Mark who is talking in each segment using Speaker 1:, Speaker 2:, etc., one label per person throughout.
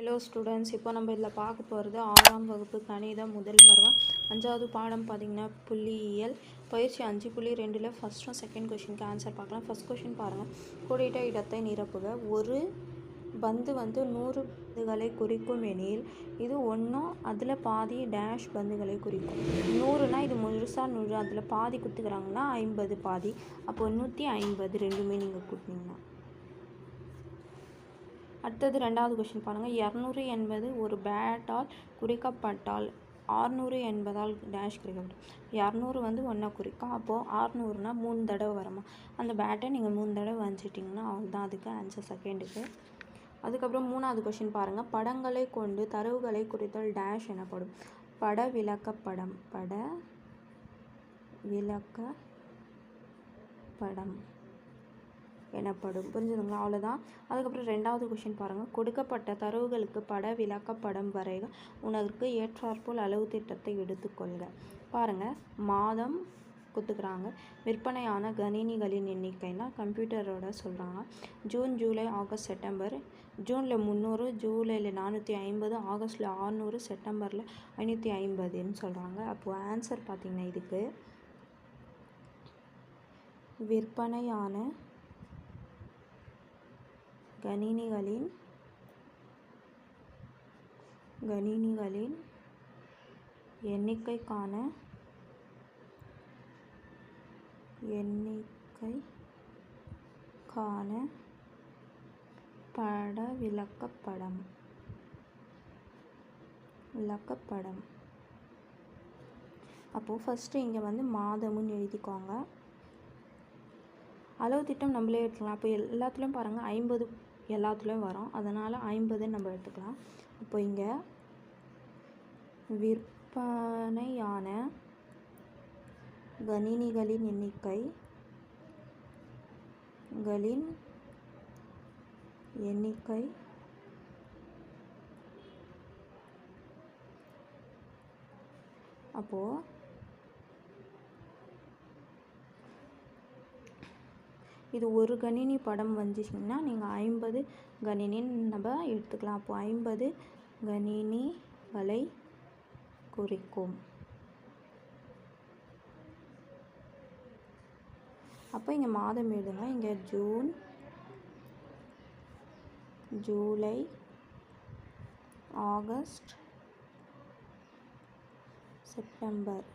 Speaker 1: Hello students இப்போ நம்ம இதில் பார்க்க போகிறது ஆறாம் வகுப்பு கணிதம் முதல் பருவம். அஞ்சாவது பாடம் பார்த்தீங்கன்னா புள்ளியியல். பயிற்சி அஞ்சு புள்ளி ரெண்டில் ஃபஸ்ட்டும் செகண்ட் கொஷினுக்கு ஆன்சர் பார்க்கலாம். ஃபஸ்ட் கொஷின் பாருங்கள் கூடிட்ட இடத்தை நிரப்புக. ஒரு பந்து வந்து நூறு பந்துகளை குறிக்கும் எனில் இது ஒன்றும் அதில் பாதி டேஷ் பந்துகளை குறிக்கும். நூறுனா இது முழுசாக நூறு அதில் பாதி குத்துக்கிறாங்கன்னா ஐம்பது பாதி. அப்போ நூற்றி ஐம்பது ரெண்டுமே நீங்கள் கூட்டினீங்கன்னா. அடுத்தது ரெண்டாவது கொஷின் பாருங்கள் இரநூறு என்பது ஒரு பேட்டால் குறிக்கப்பட்டால் ஆறுநூறு என்பதால் டேஷ் கிடைக்கப்படும். இரநூறு வந்து ஒன்றா குறிக்கும். அப்போது ஆறுநூறுனா மூணு தடவை வருமா? அந்த பேட்டை நீங்கள் மூணு தடவை வரைஞ்சிட்டிங்கன்னா அவ்வளோதான் அதுக்கு ஆன்சர் செகண்டுக்கு அதுக்கப்புறம் மூணாவது கொஷின் பாருங்கள் படங்களை கொண்டு தரவுகளை குறித்தல் டேஷ் எனப்படும். பட விளக்கப்படம் பட விளக்க படம் எனப்படும். புரிஞ்சுதுங்களா? அவ்வளோதான் அதுக்கப்புறம் ரெண்டாவது கொஷின் பாருங்கள் கொடுக்கப்பட்ட தரவுகளுக்கு பட விளக்கப்படம் வரைக உனக்கு ஏற்றாற்போல் அளவு திட்டத்தை எடுத்துக்கொள்க. பாருங்கள் மாதம் கொடுத்துக்கிறாங்க விற்பனையான கணினிகளின் எண்ணிக்கைனா கம்ப்யூட்டரோட சொல்கிறாங்க ஜூன் ஜூலை ஆகஸ்ட் செப்டம்பர். ஜூனில் முந்நூறு ஜூலையில் நானூற்றி ஐம்பது ஆகஸ்ட்டில் ஆறுநூறு செப்டம்பரில் ஐநூற்றி ஐம்பதுன்னு சொல்கிறாங்க அப்போது ஆன்சர் பார்த்திங்கன்னா இதுக்கு. விற்பனையான கணினிகளின் கணினிகளின் எண்ணிக்கைக்கான எண்ணிக்கைக்கான பட விளக்கப்படம். விளக்கப்படம். அப்போது ஃபஸ்ட்டு இங்கே வந்து மாதம்னு எழுதிக்கோங்க. அளவு திட்டம் நம்மளே எடுத்துக்கலாம். அப்போ எல்லாத்துலேயும் பாருங்கள் ஐம்பது எல்லாத்துலேயும் வரும். அதனால் ஐம்பதுன்னு நம்ம எடுத்துக்கலாம். இப்போ இங்கே விற்பனையான கணினிகளின் எண்ணிக்கை களின் எண்ணிக்கை அப்போது இது ஒரு கணினி படம் வந்துச்சிங்கன்னா நீங்கள் ஐம்பது கணினின்னு நம்ம எடுத்துக்கலாம். அப்போ ஐம்பது கணினிகளை குறிக்கும். அப்போ இங்கே மாதம் எழுதுங்க. இங்கே ஜூன் ஜூலை ஆகஸ்ட் செப்டம்பர்.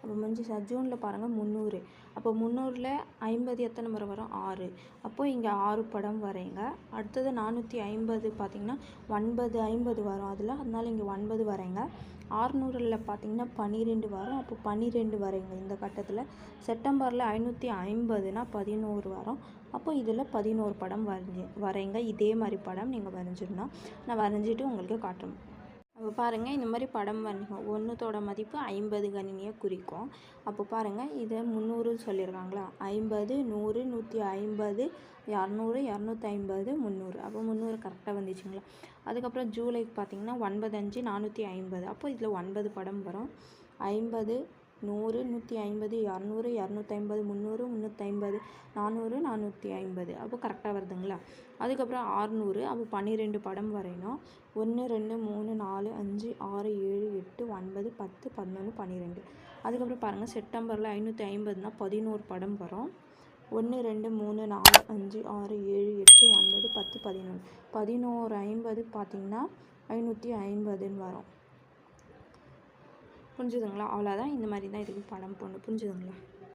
Speaker 1: அப்போ முடிஞ்சு சார் ஜூனில் பாருங்கள் முந்நூறு. அப்போ முந்நூறில் ஐம்பது எத்தனை முறை வரும்? ஆறு. அப்போது இங்கே ஆறு படம் வரைங்க அடுத்தது நானூற்றி ஐம்பது பார்த்திங்கன்னா ஒன்பது ஐம்பது வரும் அதில். அதனால் இங்கே ஒன்பது வரைங்க ஆறுநூறில் பார்த்திங்கன்னா பன்னிரெண்டு வரும். அப்போ பன்னிரெண்டு வரைங்க இந்த கட்டத்தில். செப்டம்பரில் ஐநூற்றி ஐம்பதுனா பதினோரு வரும். அப்போ இதில் பதினோரு படம் வரைஞ்சி வரைங்க இதே மாதிரி படம் நீங்கள் வரைஞ்சிடணும். நான் வரைஞ்சிட்டு உங்களுக்கு காட்டுறேன். அப்போ பாருங்கள் இந்த மாதிரி படம் வரைக்கும் ஒன்றுத்தோட மதிப்பு ஐம்பது கணினியை குறிக்கும். அப்போ பாருங்கள் இதை முந்நூறுன்னு சொல்லியிருக்காங்களா? ஐம்பது நூறு நூற்றி ஐம்பது இரநூறு இரநூத்தி ஐம்பது முந்நூறு. அப்போ முந்நூறு கரெக்டாக வந்துச்சுங்களா? அதுக்கப்புறம் ஜூலைக்கு பார்த்தீங்கன்னா ஒன்பது அஞ்சு நானூற்றி ஐம்பது. அப்போ இதில் ஒன்பது படம் வரும். ஐம்பது நூறு நூற்றி ஐம்பது இரநூறு இரநூத்தைம்பது முந்நூறு முந்நூற்றைம்பது நானூறு நானூற்றி ஐம்பது அப்போ கரெக்டாக வருதுங்களா? அதுக்கப்புறம் ஆறுநூறு அப்போ பன்னிரெண்டு படம் வரையணும். ஒன்று ரெண்டு மூணு நாலு அஞ்சு ஆறு ஏழு எட்டு ஒன்பது பத்து பதினொன்று பன்னிரெண்டு. அதுக்கப்புறம் பாருங்கள் செப்டம்பரில் ஐநூற்றி ஐம்பதுனா பதினோரு படம் வரும். ஒன்று ரெண்டு மூணு நாலு அஞ்சு ஆறு ஏழு எட்டு ஒன்பது பத்து பதினொன்று. பதினோரு ஐம்பது பார்த்திங்கன்னா ஐநூற்றி ஐம்பதுன்னு வரும். புரிஞ்சுதுங்களா? அவ்வளோதான் இந்த மாதிரி தான் இதுக்கு படம் போடணும். புரிஞ்சுதுங்களா?